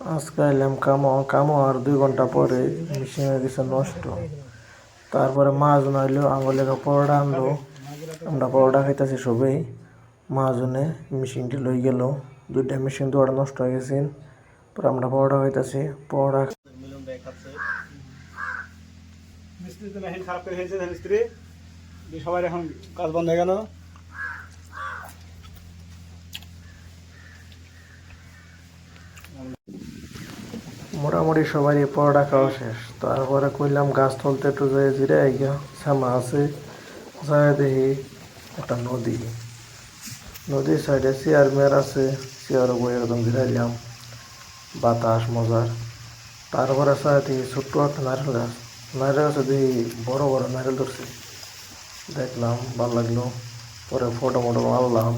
আজকে এলাম কামো কামো আর দুই ঘণ্টা পরে মেশিন হয়ে গেছে নষ্ট। তারপরে মাহাজন আইলো আঙুলের পরোটা আনলো। আমরা পরোটা খাইতেছি সবাই। মাহাজনে মেশিনটি লই গেল। দুইটা মেশিন ওটা নষ্ট হয়ে গেছে। পরে আমরা পরোটা খাইতেছি। পরোটা মিস্ত্রি তো মেশিন খারাপ করে ফেলছে মিস্ত্রি। দিয়ে সবার এখন কাজ বন্ধ হয়ে গেল। মোটামুটি সবারই পরোটা খাওয়া শেষ। তারপরে কইলাম গাছ তুলতে একটু যাই, জিরে আইগা, শ্যামা আছে, যাই দেখি একটা নদী। নদীর সাইডে চেয়ার মেয়ার আছে চেয়ার বই একদম জিরাইলাম বাতাস, মজার। তারপরে চাই দেখি ছোট্ট একটা নারকেল গাছ। নারকেল গাছে দেখি বড় বড় নারকেল ধরছে। দেখলাম, ভালো লাগল। পরে ফটো মোটো মারলাম।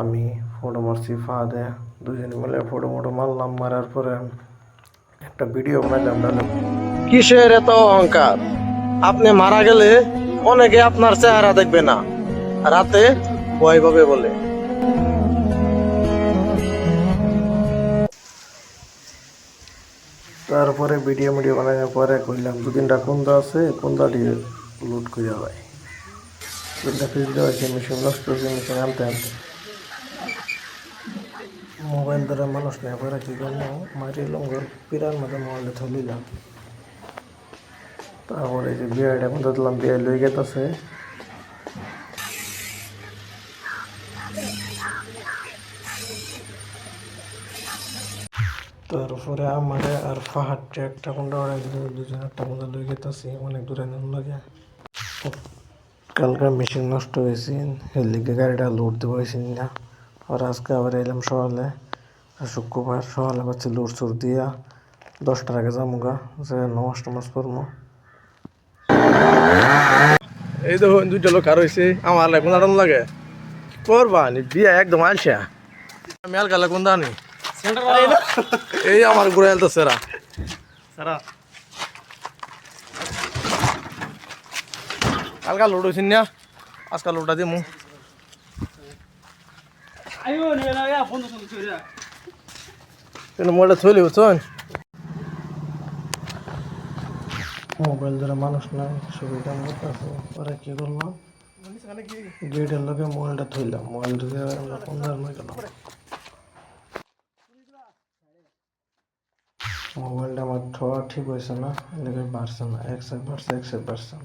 আমি ফটো মারছি ফাঁদে। দুজনে মিলে ফটো মোটো মারলাম, মারার পরে একটা ভিডিও বানাইলাম ডালে কিসের এত অহংকার? আপনি মারা গেলে অনেকে আপনার চেহারা দেখবে না। রাতে ভয় পাবে বলে। তারপরে ভিডিও মিডিও বানানোর পরে কইলাম দু তিনটা কুন্দা আছে কুন্দাটি লুট করে ভাই। তিনটা ফিজ দেওয়া আছে মেশিন নষ্ট হয়েছে মেশিন আনতে আনতে। মোবাইল দ্বারা মানুষ নেই পরে কি করলাম মারিলাম ঘর পিরার মধ্যে মোবাইলটা থলিলাম তারপরে যে বিয়াটা কুন্দা দিলাম বিয়ে লই গেতেছে। তারপরে আমারে আর পাহাড়টা একটা কোনটা ওরা দুজন একটা কোনটা লই গেতেছি, অনেক দূরে নেন লাগে কালকে মেশিন নষ্ট হয়েছে লিগে গাড়িটা লোড দেবো না। আর আজকে আবার এলাম সকালে। আর শুক্রবার সকালে পাচ্ছি লোড সুর দিয়া। দশটার আগে যাব গা যে নমাজ টমাজ করব এই তো দুইটা লোক আর হয়েছে আমার লাগে কোন লাগে? করবা নি বিয়া একদম আলসা আমি আলকা লাগে কোন দানি এই আমার ঘুরে এলতো সেরা। সারা। কালকা লোড হয়েছিল না আজকাল লোডটা দিমু আইও নিয়ে না ইয়া ফোন তো শুনছি রে কিন্তু মোবাইলটা থইলি বুঝছেন মোবাইল দ্বারা মানুষ নাই সুবিধা মতো পরে কি করলাম গেটের লোকে মোবাইলটা থইলাম মোবাইল আমরা পনেরো গেলাম মোবাইলটা আমার থোয়া ঠিক হয়েছে না এদিকে বাড়ছে না এক সাইড বাড়ছে এক সাইড বাড়ছে না।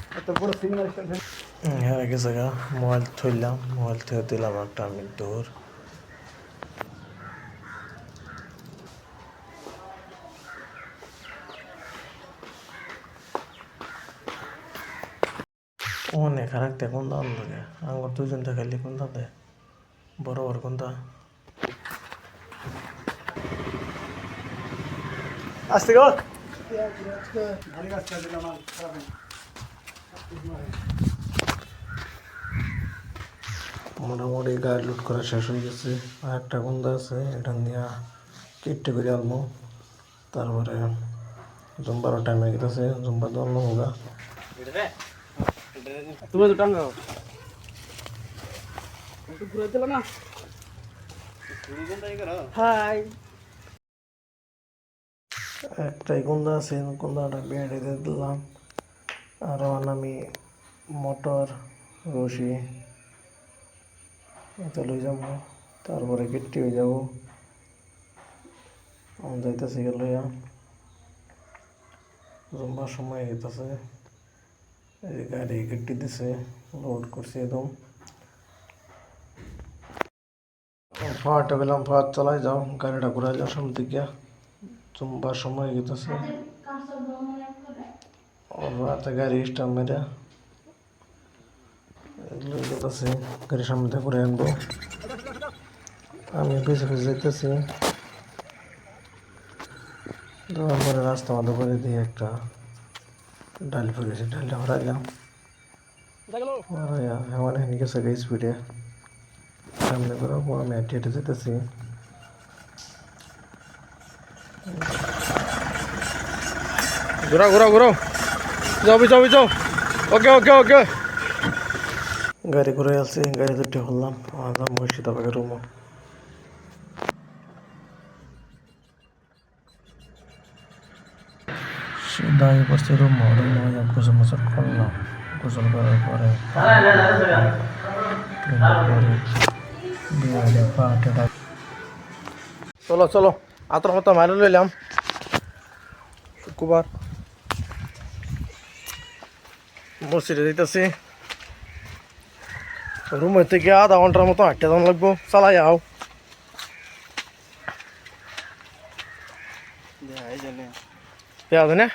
হ্যাঁ গেছে গা মোবাইল থইলাম মোবাইল থেকে দিলাম একটা আমি দৌড় অনেক হারাকতে কোন দাম লাগে? আমার দুজন দেখাইলে কোন বড় বড় কোন দাম আসতে গো। গাছ ছেড়ে দিলাম খারাপ মোটামুটি গাড়ি লুট করা শেষ হয়ে গেছে। আর একটা গুন্দা আছে এটা নিয়ে কেটে করে আনব তারপরে জুম্বারও টাইম হয়ে গেছে জুম্বা দল হোগা তুমি তো টাঙ্গাও ঘুরে দিল না? হাই। একটাই গুন্দা আছে গুন্দাটা বেড়ে দিয়ে দিলাম। আর আমার আমি মোটর, রশি এটা লই যাব। তারপরে গেটটি হয়ে যাব। আমি যাইতেছি লইয়া। জম্বার সময় গেতেছে এই গাড়ি গেটটি দিছে লোড করছি একদম। ফাটা গেলাম ফাট চালাই যাও, গাড়িটা ঘুরাই যাও সামনে দিকে। জুম্বার সময় গেতেছে রাতে গাড়ি স্টার্ট মেরে এগুলো গাড়ির সামনে থেকে করে আনব। আমি পিছে পিছে যেতেছি দেওয়ার পরে রাস্তা মতো করে দিয়ে একটা ডাল পড়েছে ডালটা ভরাইলাম। ভরাইয়া এমন হেনে গেছে গে স্পিডে সামনে করে আমি হেঁটে হেঁটে যেতেছি ঘোরাও ঘোরাও ঘোরাও। যাও যাও যাও ওকে ওকে ওকে। গাড়ি করে আসছি গাড়ি দুটি হলাম আমার মুর্শিদাবাদের রুমো। দাঁড়িয়ে হয়ে পড়ছে রুম রুম গোসল মোসল করলাম। গোসল করার পরে চলো চলো। আতর কথা মারি লইলাম। শুক্রবার। মসজিদে দিতেছি রুমের থেকে আধা ঘণ্টার মতো হাঁটতে যাওয়া লাগবো। চালাই আও। দেওয়া যায় না?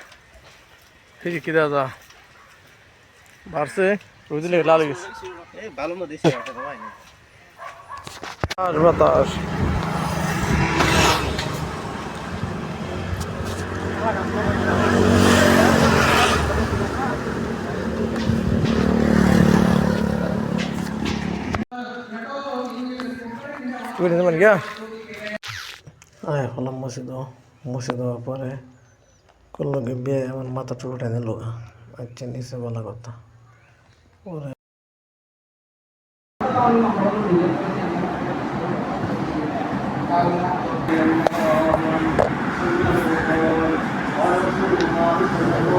ঠিক কি দেওয়া যা। বাড়ছে। বুঝলি লাল গেছে। আর বাতাস। তুই নিতে পারি গা আয়, হলাম মসজিদ মসজিদ হওয়ার পরে করল কি বিয়ে আমার মাথা টুকটা দিল আচ্ছা নিচে বলা কথা। ওরে। নামাজ পড়ে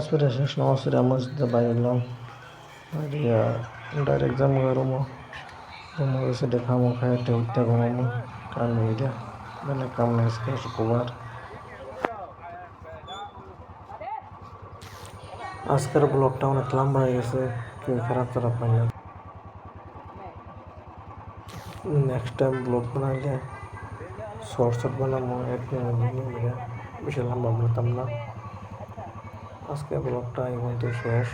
শেষ নামাজ পড়ে মসজিদে বাইরে এলাম বাইরে ডাইরেক্ট যাব রুমো রুমো এসে দেখামো খাই একটা উঠতে ঘুমামো কাম নেই এটা মানে কাম নেই আজকে শুক্রবার আজকের ব্লগটা অনেক লম্বা হয়ে গেছে কেউ খারাপ খারাপ পাই না নেক্সট টাইম ব্লগ বানাইলে শর্ট শর্ট বানাবো এক মিনিট দুই মিনিট বেশি লম্বা বানাতাম না আজকে ব্লগটা এই মধ্যে শেষ।